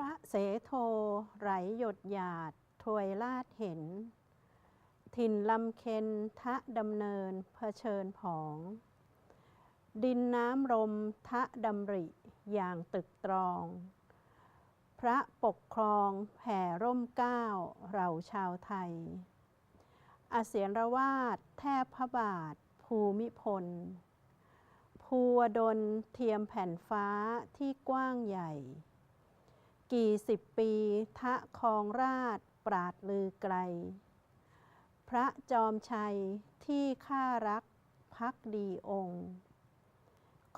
ระเสโทไหลหยดหยาดถวยลาดเห็น ถิ่นลำเค็นทะดำเนินเผชิญผอง ดินน้ำลมทะดำริอย่างตึกตรอง พระปกครองแผ่ร่มเก้าเราชาวไทย อาเสียนระวาดแทบพระบาทภูมิพล ภูวดลเทียมแผ่นฟ้าที่กว้างใหญ่ กี่สิบปี ทะคองราชปราดลือไกล พระจอมชัยที่ข้ารักพักดีองค์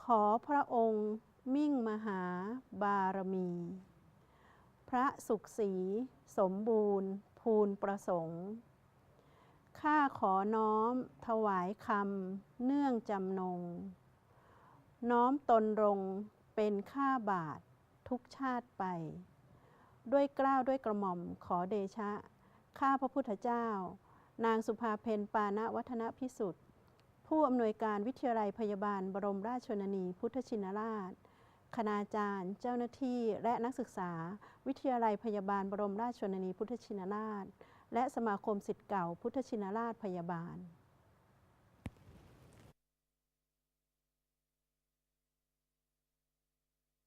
ขอพระองค์มิ่งมหาบารมี พระสุขศีสมบูรณ์ภูนประสงค์ ข้าขอน้อมถวายคำเนื่องจำนง น้อมตนรงเป็นข้าบาท ทุกชาติไป ด้วยเกล้าวด้วยกระหม่อมขอเดชะ ข้าพระพุทธเจ้า นางสุภาเพนปานะวัฒนพิสุทธิ์ ผู้อำนวยการวิทยาลัยพยาบาลบรมราชชนนีพุทธชินราช คณาจารย์ เจ้าหน้าที่และนักศึกษา วิทยาลัยพยาบาลบรมราชชนนีพุทธชินราช และสมาคมสิทธิ์เก่าพุทธชินราชพยาบาล